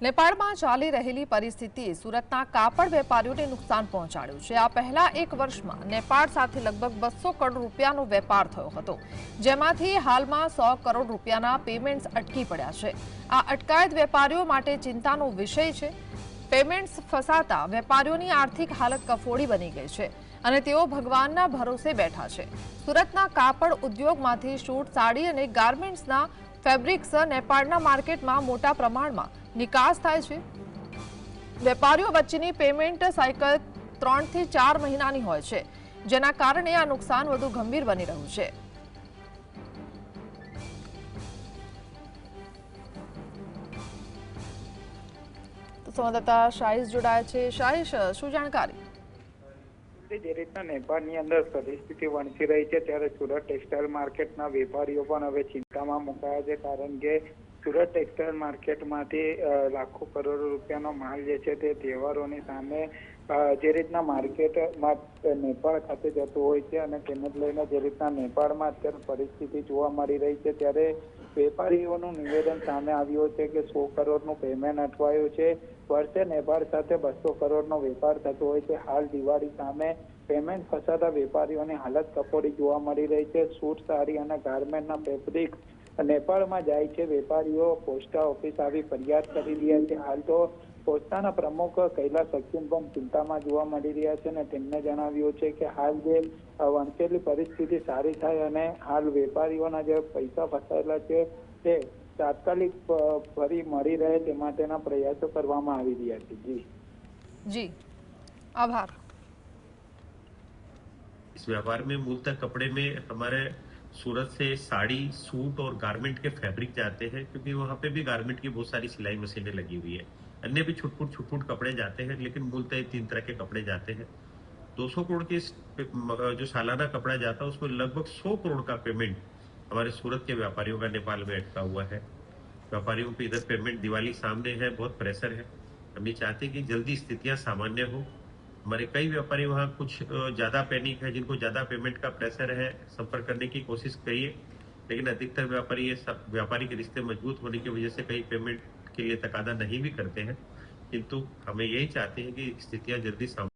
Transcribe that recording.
નેપાળમાં ચાલી રહેલી પરિસ્થિતિએ સુરતના કાપડ વેપારીઓને નુકસાન પહોંચાડ્યું છે. આ પહેલા એક વર્ષમાં નેપાળ સાથે લગભગ બસો કરોડ રૂપિયાનો વેપાર થયો હતો, જેમાંથી હાલમાં સો કરોડ રૂપિયાના પેમેન્ટ્સ અટકી પડ્યા છે. આ અટકાયત વેપારીઓ માટે ચિંતાનો વિષય છે. પેમેન્ટ્સ ફસાતા વેપારીઓની આર્થિક હાલત કફોડી બની ગઈ છે અને તેઓ ભગવાનના ભરોસે બેઠા છે. સુરતના કાપડ ઉદ્યોગમાંથી શૂટ સાડી અને ગાર્મેન્ટ્સના ફેબ્રિક્સ નેપાળના માર્કેટમાં મોટા પ્રમાણમાં નિકાસ થાય છે. વેપારીઓ વચ્ચેની પેમેન્ટ સાયકલ ત્રણથી ચાર મહિનાની હોય છે, જેના કારણે આ નુકસાન વધુ ગંભીર બની રહ્યું છે. સંવાદદાતા શાહીશ જોડાયા છે. શાહીશ, શું જાણકારી? જે રીતના નેપાળની અંદર પરિસ્થિતિ વણસી રહી છે, ત્યારે સુરત ટેક્સટાઇલ માર્કેટના વેપારીઓ પણ હવે ચિંતામાં મુકાયા છે, કારણ કે સુરત ટેક્સટાઇલ માર્કેટમાંથી લાખો કરોડો રૂપિયાનો માલ જે છે તે તહેવારોની સામે જે રીતના માર્કેટમાં નેપાળ ખાતે જતું હોય છે અને તેને લઈને જે રીતના નેપાળમાં અત્યારે પરિસ્થિતિ જોવા મળી રહી છે, ત્યારે વેપારીઓનું નિવેદન સામે આવ્યું છે કે સો કરોડનું પેમેન્ટ અટવાયું છે. વર્ષે નેપાળ સાથે બસો કરોડનો વેપાર થતો હોય છે. હાલ દિવાળી સામે પેમેન્ટ ફસાતા વેપારીઓની હાલત કફોડી જોવા મળી રહી છે. સૂટ સાડી અને ગાર્મેન્ટના ફેબ્રિક નેપાળમાં જાય છે વેપારીઓ પોસ્ટા ઓફિસ આવી ફરિયાદ કરી રહ્યા છે હાલ તો પોસ્ટાના પ્રમુખ કૈલાસ અક્યુમ પણ ચિંતામાં જોવા મળી રહ્યા છે અને તેમને જણાવ્યું છે કે હાલ જે અ, વણસેલી પરિસ્થિતિ સારી થાય અને હાલ વેપારીઓના જે પૈસા ફસાયેલા છે તે તાત્કાલિક અ, ફરી મળી રહે તે માટેના પ્રયાસો કરવામાં આવી રહ્યા છે જી જી આભાર इस व्यापार में मूलतः कपड़े में हमारे सूरत से साड़ी, सूट और गारमेंट के फैब्रिक जाते हैं, क्योंकि वहाँ पे भी गारमेंट की बहुत सारी सिलाई मशीनें लगी हुई है। अन्य भी छुटपुट छुटपुट कपड़े जाते हैं, लेकिन मूलतः तीन तरह के कपड़े जाते हैं। 200 करोड़ के जो सालाना कपड़ा जाता है, उसमें लगभग 100 करोड़ का पेमेंट हमारे सूरत के व्यापारियों का नेपाल में अटका हुआ है। व्यापारियों पे इधर पेमेंट दिवाली सामने है, बहुत प्रेशर है। हम ये चाहते हैं कि जल्दी स्थितियाँ सामान्य हो हमारे कई व्यापारी वहाँ कुछ ज़्यादा पैनिक है, जिनको ज़्यादा पेमेंट का प्रेशर है संपर्क करने की कोशिश करिए। लेकिन अधिकतर व्यापारी ये सब व्यापारिक रिश्ते मज़बूत होने की वजह से कई पेमेंट के लिए तकादा नहीं भी करते हैं। किंतु हमें यही चाहते हैं कि स्थितियाँ जल्दी साम